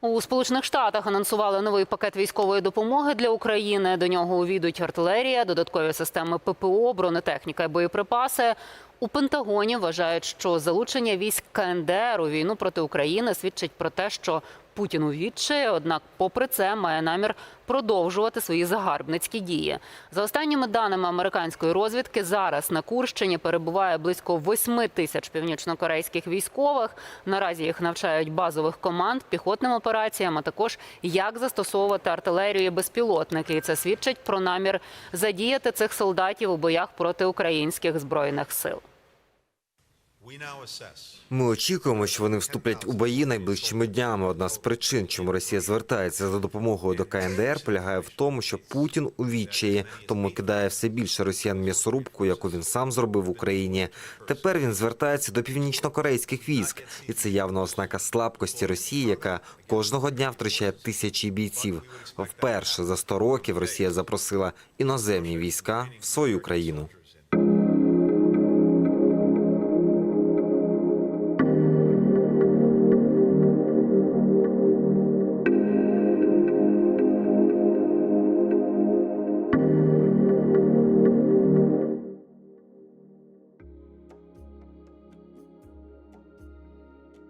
У Сполучених Штатах анонсували новий пакет військової допомоги для України. До нього увійдуть артилерія, додаткові системи ППО, бронетехніка і боєприпаси. У Пентагоні вважають, що залучення військ КНДР у війну проти України свідчить про те, що Путін у відчаї, однак, попри це, має намір продовжувати свої загарбницькі дії. За останніми даними американської розвідки, зараз на Курщині перебуває близько 8 тисяч північнокорейських військових. Наразі їх навчають базових команд, піхотним операціям, а також як застосовувати артилерію і безпілотники. І це свідчить про намір задіяти цих солдатів у боях проти українських збройних сил. Ми очікуємо, що вони вступлять у бої найближчими днями. Одна з причин, чому Росія звертається за допомогою до КНДР, полягає в тому, що Путін у відчаї, тому кидає все більше росіян м'ясорубку, яку він сам зробив в Україні. Тепер він звертається до північнокорейських військ, і це явна ознака слабкості Росії, яка кожного дня втрачає тисячі бійців. Вперше за 100 років Росія запросила іноземні війська в свою країну.